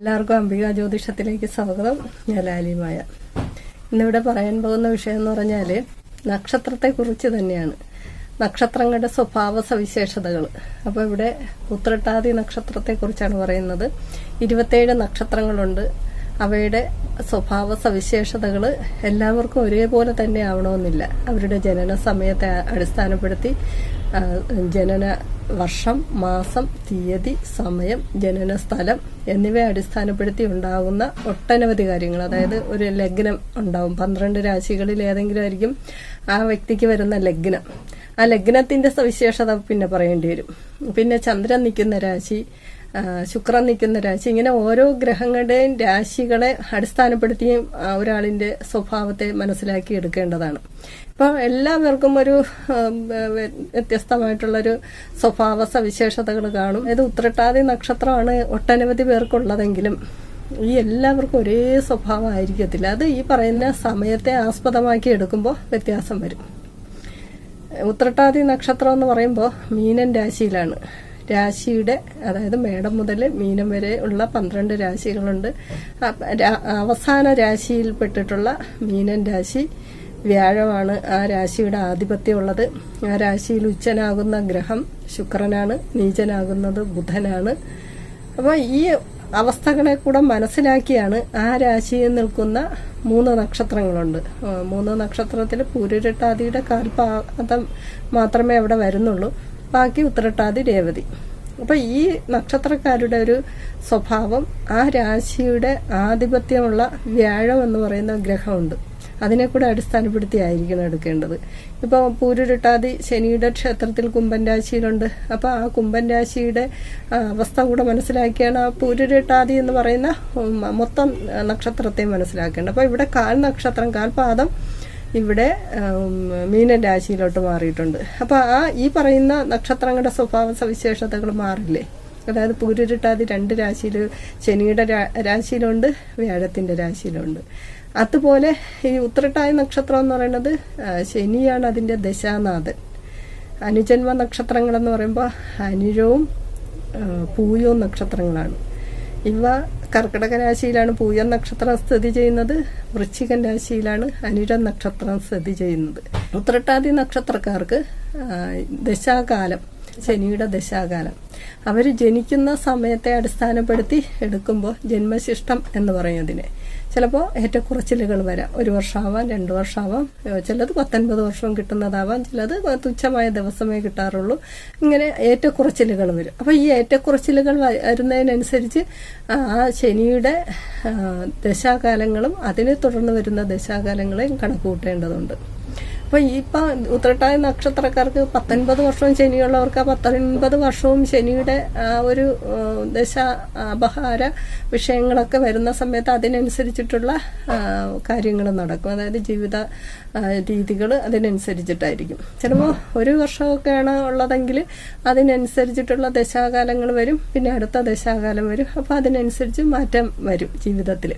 എല്ലാവർക്കും അംബിക ജ്യോതിഷത്തിലേക്ക് സ്വാഗതം. ഞാൻ ലാലിമായ ഇന്നിവിടെ പറയാൻ പോകുന്ന വിഷയം എന്ന് പറഞ്ഞാൽ നക്ഷത്രത്തെക്കുറിച്ച് തന്നെയാണ്. നക്ഷത്രങ്ങളുടെ സ്വഭാവ സവിശേഷതകൾ. അപ്പോൾ ഇവിടെ ഉത്രട്ടാതി നക്ഷത്രത്തെക്കുറിച്ചാണ് പറയുന്നത്. ഇരുപത്തേഴ് നക്ഷത്രങ്ങളുണ്ട്. അവയുടെ സ്വഭാവ സവിശേഷതകൾ എല്ലാവർക്കും ഒരേപോലെ തന്നെ ആവണമെന്നില്ല. അവരുടെ ജനന സമയത്തെ അടിസ്ഥാനപ്പെടുത്തി ജനന വർഷം മാസം തീയതി സമയം ജനന സ്ഥലം എന്നിവയെ അടിസ്ഥാനപ്പെടുത്തി ഉണ്ടാകുന്ന ഒട്ടനവധി കാര്യങ്ങൾ. അതായത് ഒരു ലഗ്നം ഉണ്ടാവും. പന്ത്രണ്ട് രാശികളിൽ ഏതെങ്കിലും ആയിരിക്കും ആ വ്യക്തിക്ക് വരുന്ന ലഗ്നം. ആ ലഗ്നത്തിന്റെ സവിശേഷത പിന്നെ പറയേണ്ടി വരും. പിന്നെ ചന്ദ്രൻ നിൽക്കുന്ന രാശി ശുക്രൻ നിൽക്കുന്ന രാശി. ഇങ്ങനെ ഓരോ ഗ്രഹങ്ങളുടെയും രാശികളെ അടിസ്ഥാനപ്പെടുത്തിയും ഒരാളിന്റെ സ്വഭാവത്തെ മനസ്സിലാക്കി എടുക്കേണ്ടതാണ്. ഇപ്പോൾ എല്ലാവർക്കും ഒരു വ്യത്യസ്തമായിട്ടുള്ളൊരു സ്വഭാവ സവിശേഷതകൾ കാണും. ഇത് ഉത്രട്ടാതി നക്ഷത്രമാണ് ഒട്ടനവധി പേർക്കുള്ളതെങ്കിലും ഈ എല്ലാവർക്കും ഒരേ സ്വഭാവമായിരിക്കത്തില്ല. അത് ഈ പറയുന്ന സമയത്തെ ആസ്പദമാക്കി എടുക്കുമ്പോൾ വ്യത്യാസം വരും. ഉത്രട്ടാതി നക്ഷത്രം എന്ന് പറയുമ്പോൾ മീനൻ രാശിയിലാണ്. രാശിയുടെ അതായത് മേടം മുതൽ മീനം വരെ ഉള്ള പന്ത്രണ്ട് രാശികളുണ്ട്. അവസാന രാശിയിൽ പെട്ടിട്ടുള്ള മീനൻ രാശി വ്യാഴമാണ്. ആ രാശിയുടെ ആധിപത്യമുള്ളത് ആ രാശിയിൽ ഉച്ചനാകുന്ന ഗ്രഹം ശുക്രനാണ്. നീചനാകുന്നത് ബുധനാണ്. അപ്പോൾ ഈ അവസ്ഥകളെ കൂടെ മനസ്സിലാക്കിയാണ് ആ രാശിയിൽ നിൽക്കുന്ന മൂന്ന് നക്ഷത്രങ്ങളുണ്ട്. മൂന്ന് നക്ഷത്രത്തിൽ പൂരുരട്ടാതിയുടെ കാൽപാദം മാത്രമേ അവിടെ വരുന്നുള്ളൂ. ബാക്കി ഉത്തരട്ടാതി രേവതി. അപ്പൊ ഈ നക്ഷത്രക്കാരുടെ ഒരു സ്വഭാവം ആ രാശിയുടെ ആധിപത്യമുള്ള വ്യാഴം എന്ന് പറയുന്ന ഗ്രഹമുണ്ട്. അതിനെ കൂടെ അടിസ്ഥാനപ്പെടുത്തിയായിരിക്കണം എടുക്കേണ്ടത്. ഇപ്പോൾ പൂരുരുട്ടാതി ശനിയുടെ ക്ഷേത്രത്തിൽ കുംഭൻ രാശിയിലുണ്ട്. അപ്പോൾ ആ കുംഭൻ രാശിയുടെ അവസ്ഥ കൂടെ മനസ്സിലാക്കിയാണ് ആ പൂരുരുട്ടാതി എന്ന് പറയുന്ന മൊത്തം നക്ഷത്രത്തെ മനസ്സിലാക്കേണ്ടത്. അപ്പോൾ ഇവിടെ കാൽ നക്ഷത്രം കാൽപാദം ഇവിടെ മീനൻ രാശിയിലോട്ട് മാറിയിട്ടുണ്ട്. അപ്പോൾ ആ ഈ പറയുന്ന നക്ഷത്രങ്ങളുടെ സ്വഭാവ സവിശേഷതകൾ മാറില്ലേ? അതായത് പൂരുരുട്ടാതി രണ്ട് രാശിയിൽ ശനിയുടെ രാശിയിലുണ്ട് വ്യാഴത്തിന്റെ രാശിയിലുണ്ട്. അതുപോലെ ഈ ഉത്രട്ടായ നക്ഷത്രം എന്ന് പറയുന്നത് ശനിയാണ് അതിന്റെ ദശാനാഥൻ. അനുജന്മ നക്ഷത്രങ്ങൾ എന്ന് പറയുമ്പോൾ അനുരവും പൂയവും നക്ഷത്രങ്ങളാണ്. ഇവ കർക്കിടക രാശിയിലാണ് പൂയർ നക്ഷത്രം സ്ഥിതി ചെയ്യുന്നത്. വൃശ്ചികൻ രാശിയിലാണ് അനിര നക്ഷത്രം സ്ഥിതി ചെയ്യുന്നത്. ഉത്രട്ടാതി നക്ഷത്രക്കാർക്ക് ദശാകാലം ശനിയുടെ ദശാകാലം. അവർ ജനിക്കുന്ന സമയത്തെ അടിസ്ഥാനപ്പെടുത്തി എടുക്കുമ്പോൾ ജന്മശിഷ്ടം എന്ന് പറയും അതിനെ. ചിലപ്പോൾ ഏറ്റക്കുറച്ചിലുകൾ വരാം. ഒരു വർഷമാവാം രണ്ട് വർഷമാവാം ചിലത് പത്തൊൻപത് വർഷവും കിട്ടുന്നതാവാം ചിലത് തുച്ഛമായ ദിവസമേ കിട്ടാറുള്ളൂ. ഇങ്ങനെ ഏറ്റക്കുറച്ചിലുകൾ വരും. അപ്പോൾ ഈ ഏറ്റക്കുറച്ചിലുകൾ കുറച്ചിലുകൾ വരുന്നതിനനുസരിച്ച് ആ ശനിയുടെ ദശാകാലങ്ങളും അതിനെ തുടർന്ന് വരുന്ന ദശാകാലങ്ങളെയും കണക്ക് കൂട്ടേണ്ടതുണ്ട് അപ്പൊ ഇപ്പൊ ഉത്രട്ടായ നക്ഷത്രക്കാർക്ക് പത്തൊൻപത് വർഷവും ശനിയുള്ളവർക്ക് പത്തൊൻപത് വർഷവും ശനിയുടെ ഒരു ദശ അപഹാര വിഷയങ്ങളൊക്കെ വരുന്ന സമയത്ത് അതിനനുസരിച്ചിട്ടുള്ള കാര്യങ്ങൾ നടക്കും. അതായത് ജീവിത രീതികൾ അതിനനുസരിച്ചിട്ടായിരിക്കും. ചിലപ്പോൾ ഒരു വർഷമൊക്കെയാണ് ഉള്ളതെങ്കിൽ അതിനനുസരിച്ചിട്ടുള്ള ദശാകാലങ്ങൾ വരും. പിന്നെ അടുത്ത ദശാകാലം വരും. അപ്പോൾ അതിനനുസരിച്ച് മാറ്റം വരും ജീവിതത്തിൽ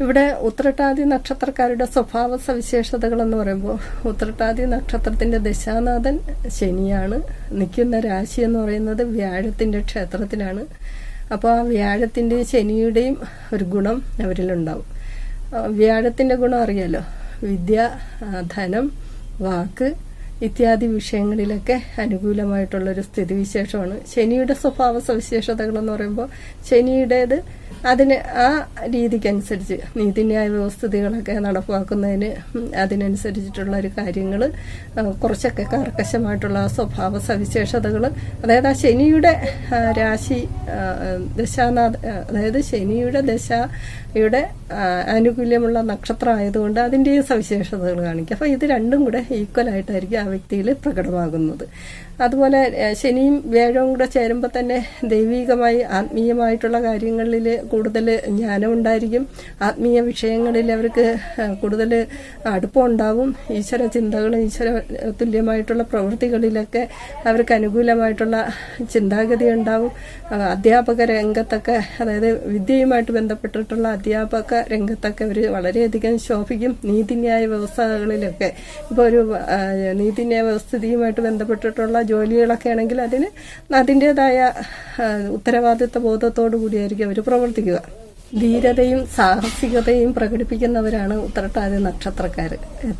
ഇവിടെ ഉത്രട്ടാതി നക്ഷത്രക്കാരുടെ സ്വഭാവ സവിശേഷതകൾ എന്ന് പറയുമ്പോൾ ഉത്രട്ടാതി നക്ഷത്രത്തിന്റെ ദശാനാഥൻ ശനിയാണ്. നിൽക്കുന്ന രാശി എന്ന് പറയുന്നത് വ്യാഴത്തിന്റെ ക്ഷേത്രത്തിലാണ്. അപ്പോൾ ആ വ്യാഴത്തിന്റെയും ശനിയുടെയും ഒരു ഗുണം അവരിലുണ്ടാവും. വ്യാഴത്തിന്റെ ഗുണം അറിയാലോ? വിദ്യ ധനം വാക്ക് ഇത്യാദി വിഷയങ്ങളിലൊക്കെ അനുകൂലമായിട്ടുള്ളൊരു സ്ഥിതിവിശേഷമാണ്. ശനിയുടെ സ്വഭാവ സവിശേഷതകൾ എന്ന് പറയുമ്പോൾ ശനിയുടേത് അതിന് ആ രീതിക്കനുസരിച്ച് നീതിന്യായ വ്യവസ്ഥിതികളൊക്കെ നടപ്പാക്കുന്നതിന് അതിനനുസരിച്ചിട്ടുള്ള ഒരു കാര്യങ്ങൾ കുറച്ചൊക്കെ കർക്കശമായിട്ടുള്ള ആ സ്വഭാവ സവിശേഷതകൾ അതായത് ആ ശനിയുടെ രാശി ദശാനാഥ അതായത് ശനിയുടെ ദശയുടെ ആനുകൂല്യമുള്ള നക്ഷത്രം ആയതുകൊണ്ട് അതിന്റെയും സവിശേഷതകൾ കാണിക്കും. അപ്പോൾ ഇത് രണ്ടും കൂടെ ഈക്വൽ ആയിട്ടായിരിക്കും വ്യക്തിയിൽ പ്രകടമാകുന്നത്. അതുപോലെ ശനിയും വ്യാഴവും കൂടെ ചേരുമ്പോൾ തന്നെ ദൈവികമായി ആത്മീയമായിട്ടുള്ള കാര്യങ്ങളിൽ കൂടുതൽ ജ്ഞാനം ഉണ്ടായിരിക്കും. ആത്മീയ വിഷയങ്ങളിൽ അവർക്ക് കൂടുതൽ അടുപ്പമുണ്ടാവും ഈശ്വര ചിന്തകളും ഈശ്വര തുല്യമായിട്ടുള്ള പ്രവൃത്തികളിലൊക്കെ അവർക്ക് അനുകൂലമായിട്ടുള്ള ചിന്താഗതി ഉണ്ടാവും. അധ്യാപക രംഗത്തൊക്കെ അതായത് വിദ്യയുമായിട്ട് ബന്ധപ്പെട്ടിട്ടുള്ള അധ്യാപക രംഗത്തൊക്കെ അവർ വളരെയധികം ശോഭിക്കും. നീതിന്യായ വ്യവസ്ഥകളിലൊക്കെ. ഇപ്പോൾ ഒരു നീതിന്യായ വ്യവസ്ഥിതിയുമായിട്ട് ബന്ധപ്പെട്ടിട്ടുള്ള ജോലികളൊക്കെ ആണെങ്കിൽ അതിന് അതിന്റെതായ ഉത്തരവാദിത്വ ബോധത്തോടു കൂടിയായിരിക്കും അവർ പ്രവർത്തിക്കുക. ധീരതയും സാഹസികതയും പ്രകടിപ്പിക്കുന്നവരാണ് ഉത്തരട്ടാതി നക്ഷത്രക്കാർ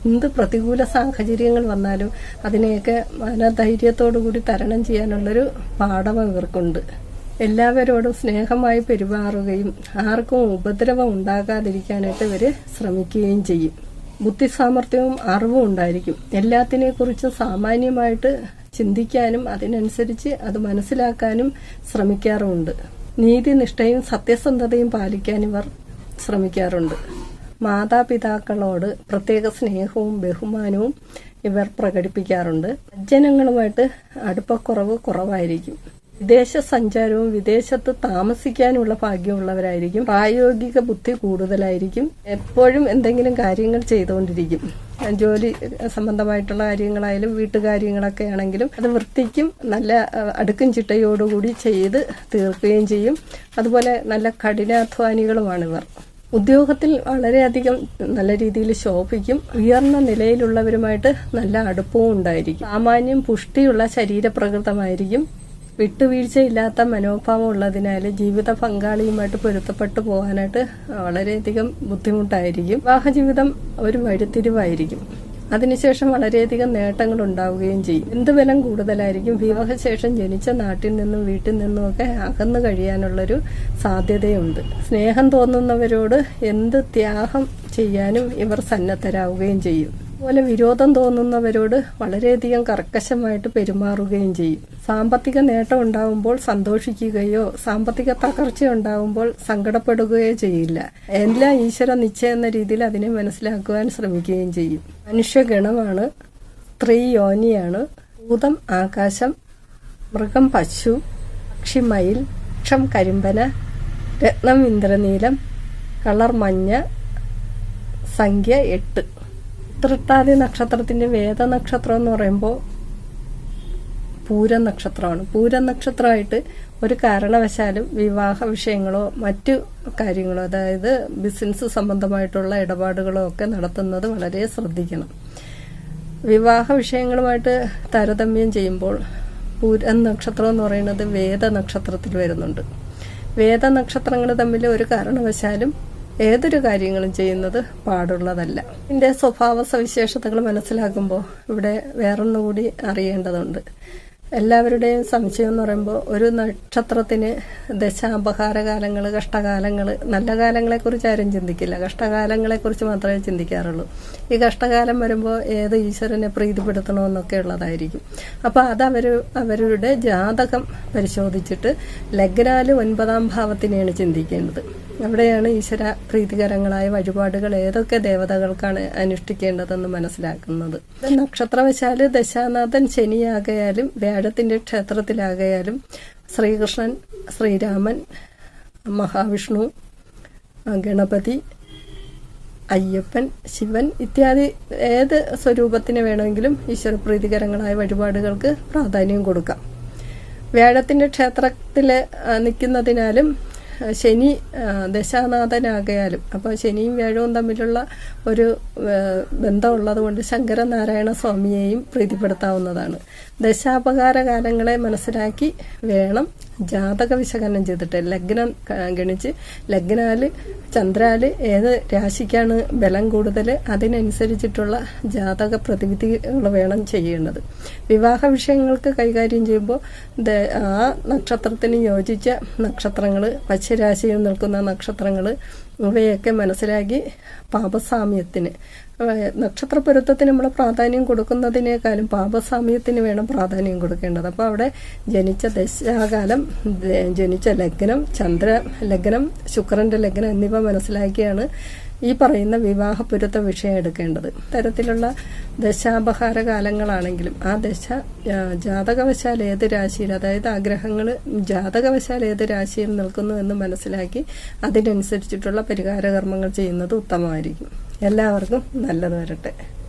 എന്ത് പ്രതികൂല സാഹചര്യങ്ങൾ വന്നാലും അതിനെയൊക്കെ മനധൈര്യത്തോടു കൂടി തരണം ചെയ്യാനുള്ളൊരു പാഠം ഇവർക്കുണ്ട്. എല്ലാവരോടും സ്നേഹമായി പെരുമാറുകയും ആർക്കും ഉപദ്രവം ഉണ്ടാകാതിരിക്കാനായിട്ട് ഇവർ ശ്രമിക്കുകയും ചെയ്യും. ബുദ്ധിസാമർഥ്യവും അറിവും ഉണ്ടായിരിക്കും. എല്ലാത്തിനെ കുറിച്ചും സാമാന്യമായിട്ട് ചിന്തിക്കാനും അതിനനുസരിച്ച് അത് മനസ്സിലാക്കാനും ശ്രമിക്കാറുമുണ്ട്. നീതിനിഷ്ഠയും സത്യസന്ധതയും പാലിക്കാൻ ഇവർ ശ്രമിക്കാറുണ്ട്. മാതാപിതാക്കളോട് പ്രത്യേക സ്നേഹവും ബഹുമാനവും ഇവർ പ്രകടിപ്പിക്കാറുണ്ട്. ജനങ്ങളുമായിട്ട് അടുപ്പക്കുറവ് കുറവായിരിക്കും. വിദേശ സഞ്ചാരവും വിദേശത്ത് താമസിക്കാനുള്ള ഭാഗ്യമുള്ളവരായിരിക്കും. പ്രായോഗിക ബുദ്ധി കൂടുതലായിരിക്കും. എപ്പോഴും എന്തെങ്കിലും കാര്യങ്ങൾ ചെയ്തുകൊണ്ടിരിക്കും. ജോലി സംബന്ധമായിട്ടുള്ള കാര്യങ്ങളായാലും വീട്ടുകാര്യങ്ങളൊക്കെ ആണെങ്കിലും അത് വൃത്തിക്കും നല്ല അടുക്കും ചിട്ടയോടുകൂടി ചെയ്ത് തീർക്കുകയും ചെയ്യും. അതുപോലെ നല്ല കഠിനാധ്വാനികളുമാണ് ഇവർ ഉദ്യോഗത്തിൽ വളരെയധികം നല്ല രീതിയിൽ ശോഭിക്കും. ഉയർന്ന നിലയിലുള്ളവരുമായിട്ട് നല്ല അടുപ്പവും ഉണ്ടായിരിക്കും. സാമാന്യം പുഷ്ടിയുള്ള ശരീരപ്രകൃതമായിരിക്കും. വിട്ടുവീഴ്ചയില്ലാത്ത മനോഭാവം ഉള്ളതിനാൽ ജീവിത പങ്കാളിയുമായിട്ട് പൊരുത്തപ്പെട്ടു പോകാനായിട്ട് വളരെയധികം ബുദ്ധിമുട്ടായിരിക്കും. വിവാഹ ജീവിതം ഒരു വഴിത്തിരിവായിരിക്കും. അതിനുശേഷം വളരെയധികം നേട്ടങ്ങൾ ഉണ്ടാവുകയും ചെയ്യും. എന്ത് ബലം കൂടുതലായിരിക്കും? വിവാഹശേഷം ജനിച്ച നാട്ടിൽ നിന്നും വീട്ടിൽ നിന്നും ഒക്കെ അകന്നു കഴിയാനുള്ളൊരു സാധ്യതയുണ്ട്. സ്നേഹം തോന്നുന്നവരോട് എന്ത് ത്യാഗം ചെയ്യാനും ഇവർ സന്നദ്ധരാവുകയും ചെയ്യും. അതുപോലെ വിരോധം തോന്നുന്നവരോട് വളരെയധികം കർക്കശമായിട്ട് പെരുമാറുകയും ചെയ്യും. സാമ്പത്തിക നേട്ടം ഉണ്ടാവുമ്പോൾ സന്തോഷിക്കുകയോ സാമ്പത്തിക തകർച്ച ഉണ്ടാവുമ്പോൾ സങ്കടപ്പെടുകയോ ചെയ്യില്ല. എല്ലാം ഈശ്വര നിശ്ചയം എന്ന രീതിയിൽ അതിനെ മനസ്സിലാക്കുവാൻ ശ്രമിക്കുകയും ചെയ്യും. മനുഷ്യഗണമാണ് സ്ത്രീ യോനിയാണ്. ഭൂതം ആകാശം മൃഗം പശു പക്ഷി മയിൽ വൃക്ഷം കരിമ്പന രത്നം ഇന്ദ്രനീലം കളർ മഞ്ഞ സംഖ്യ എട്ട്. തൃട്ടാതി നക്ഷത്രത്തിന്റെ വേദ നക്ഷത്രം എന്ന് പറയുമ്പോൾ പൂരം നക്ഷത്രമാണ് പൂരം നക്ഷത്രമായിട്ട് ഒരു കാരണവശാലും വിവാഹ വിഷയങ്ങളോ മറ്റു കാര്യങ്ങളോ അതായത് ബിസിനസ് സംബന്ധമായിട്ടുള്ള ഇടപാടുകളോ ഒക്കെ നടത്തുന്നത് വളരെ ശ്രദ്ധിക്കണം. വിവാഹ വിഷയങ്ങളുമായിട്ട് താരതമ്യം ചെയ്യുമ്പോൾ പൂര നക്ഷത്രം എന്ന് പറയുന്നത് വേദ നക്ഷത്രത്തിൽ വരുന്നുണ്ട്. വേദ നക്ഷത്രങ്ങൾ തമ്മിൽ ഒരു കാരണവശാലും ഏതൊരു കാര്യങ്ങളും ചെയ്യുന്നത് പാടുള്ളതല്ല. ഇതിന്റെ സ്വഭാവ സവിശേഷതകൾ മനസ്സിലാക്കുമ്പോൾ ഇവിടെ വേറൊന്നുകൂടി അറിയേണ്ടതുണ്ട്. എല്ലാവരുടെയും സംശയം എന്ന് പറയുമ്പോൾ ഒരു നക്ഷത്രത്തിന് ദശാപഹാരകാലങ്ങൾ കഷ്ടകാലങ്ങൾ നല്ല കാലങ്ങളെക്കുറിച്ച് ആരും ചിന്തിക്കില്ല. കഷ്ടകാലങ്ങളെക്കുറിച്ച് മാത്രമേ ചിന്തിക്കാറുള്ളൂ. ഈ കഷ്ടകാലം വരുമ്പോൾ ഏത് ഈശ്വരനെ പ്രീതിപ്പെടുത്തണമെന്നൊക്കെ ഉള്ളതായിരിക്കും. അപ്പോൾ അത് അവർ അവരുടെ ജാതകം പരിശോധിച്ചിട്ട് ലഗ്നാൽ ഒൻപതാം ഭാവത്തിനെയാണ് ചിന്തിക്കേണ്ടത്. അവിടെയാണ് ഈശ്വര പ്രീതികരങ്ങളായ വഴിപാടുകൾ ഏതൊക്കെ ദേവതകൾക്കാണ് അനുഷ്ഠിക്കേണ്ടതെന്ന് മനസ്സിലാക്കുന്നത്. നക്ഷത്രവശാൽ ദശാനാഥൻ ശനിയാകയാലും വ്യാഴത്തിന്റെ ക്ഷേത്രത്തിലാകയാലും ശ്രീകൃഷ്ണൻ ശ്രീരാമൻ മഹാവിഷ്ണു ഗണപതി അയ്യപ്പൻ ശിവൻ ഇത്യാദി ഏത് സ്വരൂപത്തിന് വേണമെങ്കിലും ഈശ്വര പ്രീതികരങ്ങളായ വഴിപാടുകൾക്ക് പ്രാധാന്യം കൊടുക്കാം. വ്യാഴത്തിന്റെ ക്ഷേത്രത്തിൽ നിൽക്കുന്നതിനാലും ശനി ദശാനാഥനാകയാലും അപ്പോൾ ശനിയും വ്യാഴവും തമ്മിലുള്ള ഒരു ബന്ധമുള്ളത് കൊണ്ട് ശങ്കരനാരായണ സ്വാമിയെയും പ്രീതിപ്പെടുത്താവുന്നതാണ്. ദശാപകാര കാലങ്ങളെ മനസ്സിലാക്കി വേണം ജാതക വിശകലനം ചെയ്തിട്ട്. ലഗ്നം ഗണിച്ച് ലഗ്നാൽ ചന്ദ്രാൽ ഏത് രാശിക്കാണ് ബലം കൂടുതൽ അതിനനുസരിച്ചിട്ടുള്ള ജാതക പ്രതിവിധികൾ വേണം ചെയ്യേണ്ടത്. വിവാഹ വിഷയങ്ങൾക്ക് കൈകാര്യം ചെയ്യുമ്പോൾ ആ നക്ഷത്രത്തിന് യോജിച്ച നക്ഷത്രങ്ങൾ പശ്ചരാശിയിൽ നിൽക്കുന്ന നക്ഷത്രങ്ങൾ ഇവയൊക്കെ മനസ്സിലാക്കി പാപസാമ്യത്തിന്. നക്ഷത്ര പൊരുത്തത്തിന് നമ്മൾ പ്രാധാന്യം കൊടുക്കുന്നതിനേക്കാളും പാപസാമ്യത്തിന് വേണം പ്രാധാന്യം കൊടുക്കേണ്ടത്. അപ്പോൾ അവിടെ ജനിച്ച ദശാകാലം ജനിച്ച ലഗ്നം ചന്ദ്ര ലഗ്നം ശുക്രന്റെ ലഗ്നം എന്നിവ മനസ്സിലാക്കിയാണ് ഈ പറയുന്ന വിവാഹപുരത്വ വിഷയം എടുക്കേണ്ടത്. തരത്തിലുള്ള ദശാപഹാര കാലങ്ങളാണെങ്കിലും ആ ദശ ജാതകവശാൽ ഏത് രാശിയിൽ അതായത് ആഗ്രഹങ്ങൾ ജാതകവശാൽ ഏത് രാശിയിൽ നിൽക്കുന്നു എന്ന് മനസ്സിലാക്കി അതിനനുസരിച്ചിട്ടുള്ള പരിഹാര കർമ്മങ്ങൾ ചെയ്യുന്നത് ഉത്തമമായിരിക്കും. എല്ലാവർക്കും നല്ലത് വരട്ടെ.